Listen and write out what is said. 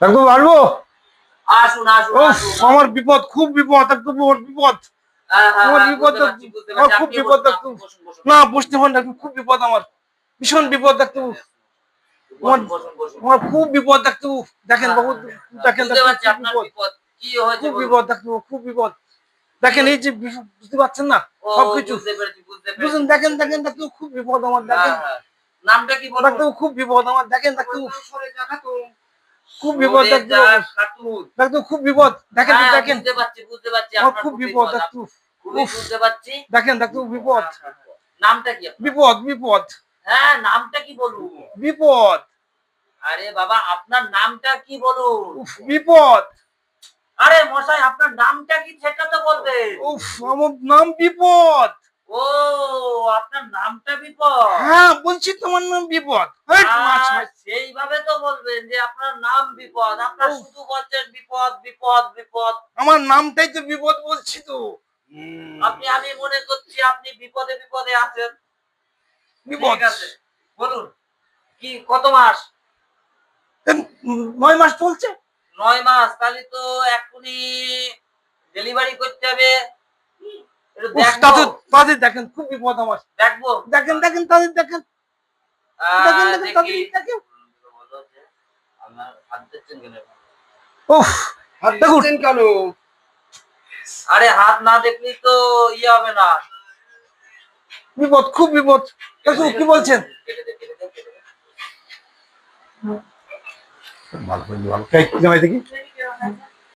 আসব আসুন আসুন। আমার বিপদ খুব বিপদ বিপদ হ্যাঁ, হ্যাঁ, আমার হ্যাঁ, বিপদ। খুব বিপদ ডাক্তার। না পারেন ডাক্তার খুব বিপদ আমার ভীষণ বিপদ। আমার খুব বিপদ দেখেন বাবু দেখেন খুব বিপদ। খুব বিপদ দেখেন এই যে বুঝতে পারছেন না সবকিছু। বুঝুন দেখেন দেখেন ডাক্তারবাবু খুব বিপদ আমার দেখেন। নামটা কি? খুব বিপদ আমার দেখেন খাতুন। খুব বিপদ। ডাক্তার খুব বিপদ। দেখেন হ্যাঁ, দেখেন। বুঝতে পারছি, বুঝতে পারছি, আমার আপনার খুব বিপদ ডাক্তার বুঝতে পারছি। দেখেন ডাক্তার বিপদ। হ্যাঁ, হ্যাঁ। নামটা কি বিপদ বিপদ। হ্যাঁ নামটা কি বলুন? বিপদ। আরে বাবা আপনার নামটা কি বলুন? উফ বিপদ। আরে মশাই আপনার নামটা কি সেটা তো বলবেন। উফ আমার নাম বিপদ। ও আপনার নামটা বিপদ। হ্যাঁ বলছি তোমার নাম বিপদ। মাছ। সেইভাবে তো বলবেন যে আপনার নাম বিপদ। আপনার। শুধু বলছেন বিপদ বিপদ বিপদ। আমার নামটাই তো বিপদ বলছি তো। আপনি আমি মনে করছি আপনি বিপদে বিপদে আছেন। বিপদ। বলুন কি কত মাস? নয় মাস চলছে। নয় মাস তাহলে তো এখনই ডেলিভারি করতে হবে। তাদের তাদের দেখেন খুব বিপদ আমার। দেখব। দেখেন দেখেন তাদের দেখেন। দেখেন দেখেন তাদের দেখেন। বলো হাত দিচ্ছেন কেন? উফ দেখুন। কেন? আরে হাত না দেখলেই তো ইয়ে হবে না। বিপদ খুব বিপদ। কি বলছেন? ভালো ভালো। দেখি।